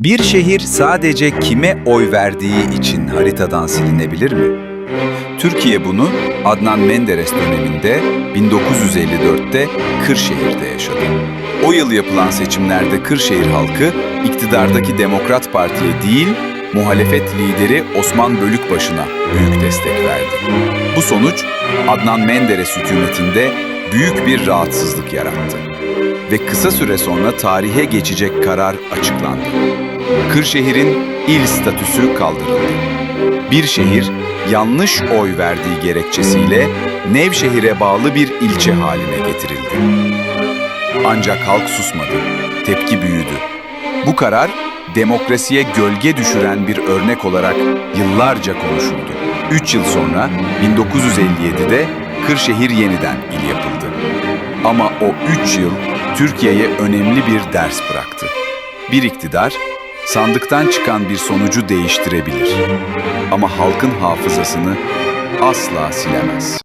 Bir şehir sadece kime oy verdiği için haritadan silinebilir mi? Türkiye bunu Adnan Menderes döneminde 1954'te Kırşehir'de yaşadı. O yıl yapılan seçimlerde Kırşehir halkı iktidardaki Demokrat Parti'ye değil, muhalefet lideri Osman Bölükbaşı'na büyük destek verdi. Bu sonuç Adnan Menderes hükümetinde büyük bir rahatsızlık yarattı. Ve kısa süre sonra tarihe geçecek karar açıklandı. Kırşehir'in il statüsü kaldırıldı. Bir şehir yanlış oy verdiği gerekçesiyle Nevşehir'e bağlı bir ilçe haline getirildi. Ancak halk susmadı, tepki büyüdü. Bu karar demokrasiye gölge düşüren bir örnek olarak yıllarca konuşuldu. Üç yıl sonra 1957'de Kırşehir yeniden il yapıldı. Ama o üç yıl Türkiye'ye önemli bir ders bıraktı. Bir iktidar sandıktan çıkan bir sonucu değiştirebilir. Ama halkın hafızasını asla silemez.